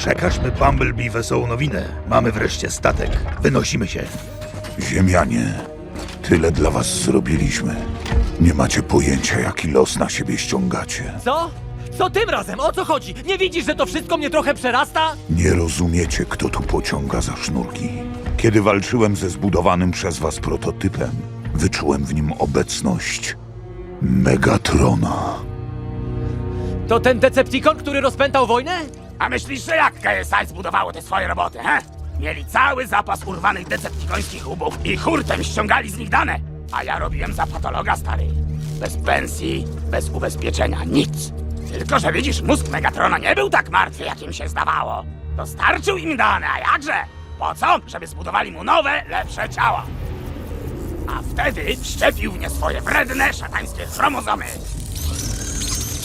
Przekażmy Bumblebee wesołą nowinę. Mamy wreszcie statek. Wynosimy się. Ziemianie, tyle dla was zrobiliśmy. Nie macie pojęcia, jaki los na siebie ściągacie. Co? Co tym razem? O co chodzi? Nie widzisz, że to wszystko mnie trochę przerasta? Nie rozumiecie, kto tu pociąga za sznurki. Kiedy walczyłem ze zbudowanym przez was prototypem, wyczułem w nim obecność Megatrona. To ten Decepticon, który rozpętał wojnę? A myślisz, że jak KSI zbudowało te swoje roboty, he? Mieli cały zapas urwanych deceptikońskich ubów i hurtem ściągali z nich dane. A ja robiłem za patologa, stary. Bez pensji, bez ubezpieczenia, nic. Tylko, że widzisz, mózg Megatrona nie był tak martwy, jakim się zdawało. Dostarczył im dane, a jakże? Po co? Żeby zbudowali mu nowe, lepsze ciała. A wtedy wszczepił w nie swoje wredne, szatańskie chromozomy.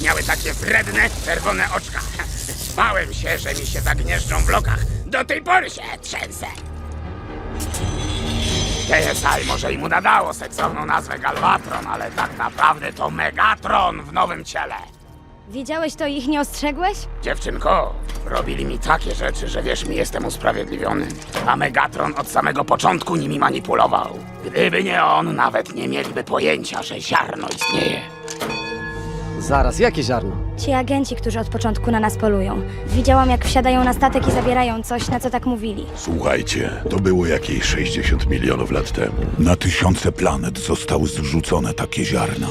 Miały takie wredne, czerwone oczka. Bałem się, że mi się zagnieżdżą w blokach. Do tej pory się trzęsę. KSI może im nadało seksowną nazwę Galvatron, ale tak naprawdę to Megatron w nowym ciele. Wiedziałeś to i ich nie ostrzegłeś? Dziewczynko, robili mi takie rzeczy, że wiesz mi, jestem usprawiedliwiony. A Megatron od samego początku nimi manipulował. Gdyby nie on, nawet nie mieliby pojęcia, że ziarno istnieje. Zaraz, jakie ziarno? Ci agenci, którzy od początku na nas polują. Widziałam, jak wsiadają na statek i zabierają coś, na co tak mówili. Słuchajcie, to było jakieś 60 milionów lat temu. Na tysiące planet zostały zrzucone takie ziarna.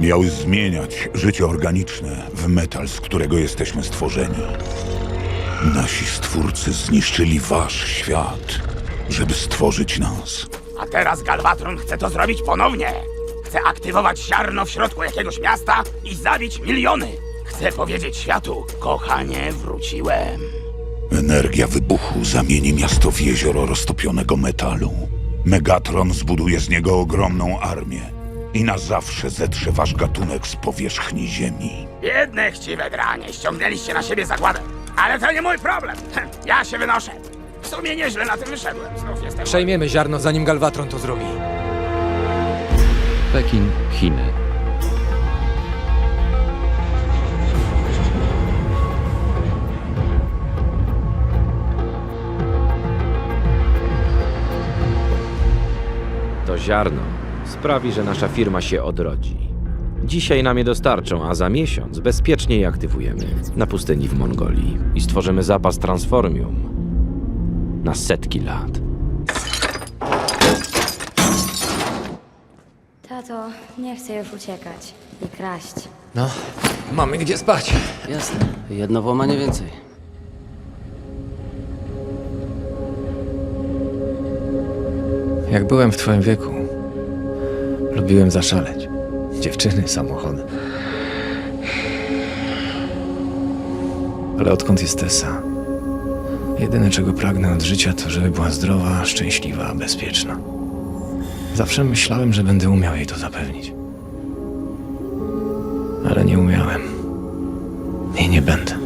Miały zmieniać życie organiczne w metal, z którego jesteśmy stworzeni. Nasi stwórcy zniszczyli wasz świat, żeby stworzyć nas. A teraz Galvatron chce to zrobić ponownie. Chce aktywować ziarno w środku jakiegoś miasta i zabić miliony. Chce powiedzieć światu, kochanie, wróciłem. Energia wybuchu zamieni miasto w jezioro roztopionego metalu. Megatron zbuduje z niego ogromną armię i na zawsze zetrze wasz gatunek z powierzchni Ziemi. Biedne chciwe dranie, ściągnęliście na siebie zagładę. Ale to nie mój problem. Ja się wynoszę. W sumie nieźle na tym wyszedłem. Znów jestem... Przejmiemy ziarno, zanim Galvatron to zrobi. Pekin, Chiny. To ziarno sprawi, że nasza firma się odrodzi. Dzisiaj nam je dostarczą, a za miesiąc bezpiecznie je aktywujemy na pustyni w Mongolii i stworzymy zapas transformium na setki lat. Tato, nie chcę już uciekać i kraść. No, mamy gdzie spać. Jasne. Jedno włamanie więcej. Jak byłem w twoim wieku, lubiłem zaszaleć. Dziewczyny, samochody. Ale odkąd jest Tessa, jedyne czego pragnę od życia to, żeby była zdrowa, szczęśliwa, bezpieczna. Zawsze myślałem, że będę umiał jej to zapewnić. Ale nie umiałem. I nie będę.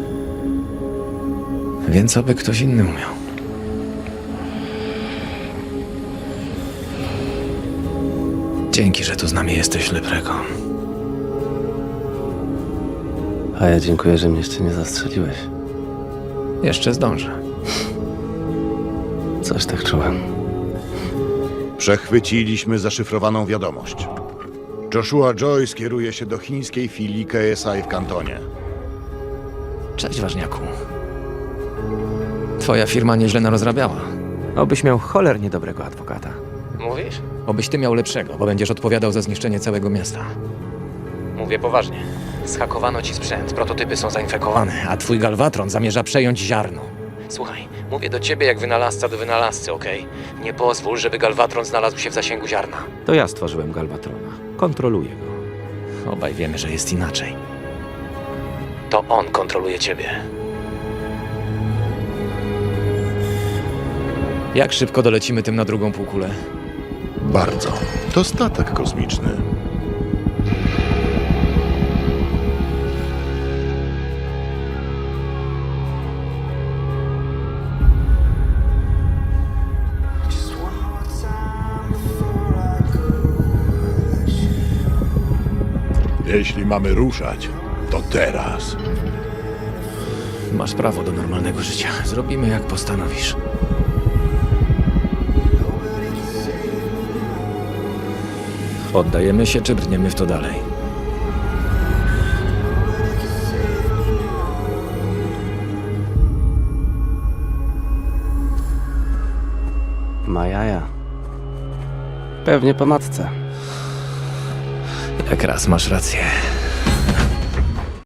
Więc aby ktoś inny umiał. Dzięki, że tu z nami jesteś, Leprego. A ja dziękuję, że mnie jeszcze nie zastrzeliłeś. Jeszcze zdążę. Coś tak czułem. Przechwyciliśmy zaszyfrowaną wiadomość. Joshua Joyce kieruje się do chińskiej filii KSI w kantonie. Cześć, ważniaku. Twoja firma nieźle narozrabiała. Obyś miał cholernie dobrego adwokata. Mówisz? Obyś ty miał lepszego, bo będziesz odpowiadał za zniszczenie całego miasta. Mówię poważnie. Schakowano ci sprzęt, prototypy są zainfekowane, a twój Galvatron zamierza przejąć ziarno. Słuchaj, mówię do ciebie jak wynalazca do wynalazcy, okej? Nie pozwól, żeby Galvatron znalazł się w zasięgu ziarna. To ja stworzyłem Galvatrona. Kontroluję go. Obaj wiemy, że jest inaczej. To on kontroluje ciebie. Jak szybko dolecimy tym na drugą półkulę? Bardzo. To statek kosmiczny. Jeśli mamy ruszać, To teraz. Masz prawo do normalnego życia. Zrobimy jak postanowisz. Oddajemy się, czy brniemy w to dalej? Ma jaja. Pewnie po matce. Jak raz masz rację.